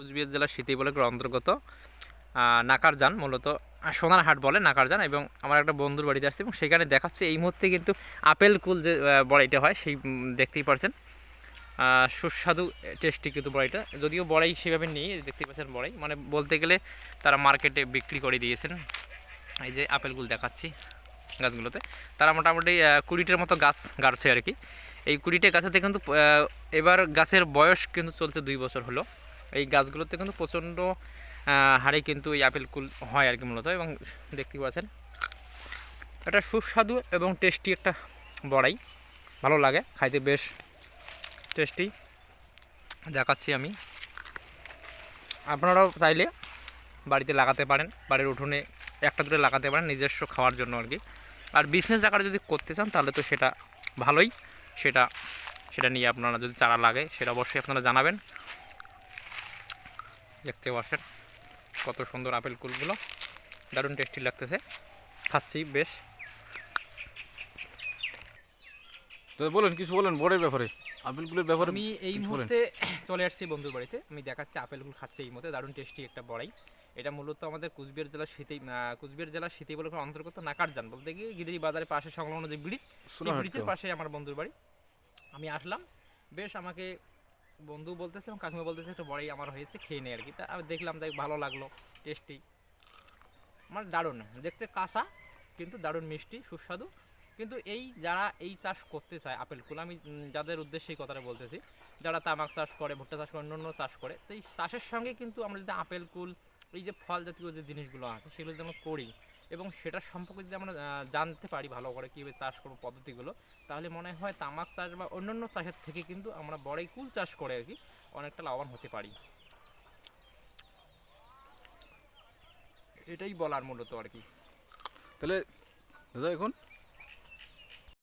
কুচবিহার জেলার স্মৃতি ব্লকের অন্তর্গত নাকারজান, মূলত সোনারহাট বলে নাকারজান এবং আমার একটা বন্ধুর বাড়িতে আসছে এবং সেখানে দেখাচ্ছে এই মুহূর্তে কিন্তু আপেল কুল যে বড়াইটা হয় সেই দেখতেই পারছেন। সুস্বাদু টেস্টি কিন্তু বড়াইটা। যদিও বড়াই সেভাবে নেই দেখতেই পাচ্ছেন বড়াই। মানে বলতে গেলে তারা মার্কেটে বিক্রি করে দিয়েছেন। এই যে আপেলগুলো দেখাচ্ছি গাছগুলোতে। তারা মোটামুটি কুড়িটার মতো গাছ গাড়ছে আর কি। এই কুড়িটা গাছেতে কিন্তু এবার গাছের বয়স কিন্তু চলছে দুই বছর হলো। এই গাছগুলোতে কিন্তু প্রচণ্ড হারে কিন্তু এই আপেল কুল হয় আর কি মূলত এবং দেখতেই পাচ্ছেন। এটা সুস্বাদু এবং টেস্টি একটা বড়াই, ভালো লাগে, খাইতে বেশ টেস্টি। দেখাচ্ছি আমি। আপনারাও চাইলে বাড়িতে লাগাতে পারেন, বাড়ির উঠোনে একটা দুটো লাগাতে পারেন, নিজস্ব খাওয়ার জন্য আর কি। আর বিজনেস আকারে যদি করতে চান, তাহলে তো সেটা ভালোই, সেটা সেটা নিয়ে আপনারা যদি চারা লাগে, সেটা অবশ্যই আপনারা জানাবেন। দেখতে পাচ্ছেন কত সুন্দর আপেল কুলগুলো। দারুণ টেস্টি লাগতেছে। খাচ্ছি বেশ। তো বলেন কিছু বলেন বড়ের ব্যাপারে। আপেলগুলোর ব্যাপারে আমি এই। মুহূর্তে চলে আসছি বন্ধুর বাড়িতে। আমি দেখাচ্ছি আপেলগুলো খাচ্ছে এই মুহূর্তে। দারুণ টেস্টি একটা বড়াই। এটা মূলত আমাদের কুচবিহার জেলার শীতে কুচবিহার জেলার শীতে বলে অন্তর্গত নাকারজান বলতে গিয়ে গিদিরি বাজারের পাশে সংলগ্ন যে ব্রিজ সেই ব্রিজের পাশে আমার বন্ধুর বাড়ি। আমি আসলাম বেশ আমাকে বন্ধু বলতেছে এবং কাকিমা বলতেছে একটা বড়াই আমার হয়েছে, খেয়ে নেই আর কি। তা আমি দেখলাম যাই ভালো লাগল টেস্টি মানে দারুণ, দেখতে কাঁচা কিন্তু দারুণ মিষ্টি, সুস্বাদু। কিন্তু এই যারা এই চাষ করতে চায়, আপেল কুল, আমি যাদের উদ্দেশ্যে এই কথাটা বলতেছি, যারা তামাক চাষ করে, ভুট্টা চাষ করে অন্য চাষ করে, সেই চাষের সঙ্গে কিন্তু আমরা যদি আপেল কুল, এই যে ফল জাতীয় যে জিনিসগুলো আছে, সেগুলো আমরা করি এবং সেটার সম্পর্কে যদি আমরা জানতে পারি ভালো করে কীভাবে চাষ করব পদ্ধতিগুলো, তাহলে মনে হয় তামাক চাষ বা অন্যান্য চাষের থেকে কিন্তু আমরা বড়ই কুল চাষ করে আর কি অনেকটা লাভবান হতে পারি। এটাই বলার মূলত আর কি। তাহলে দাদা এখন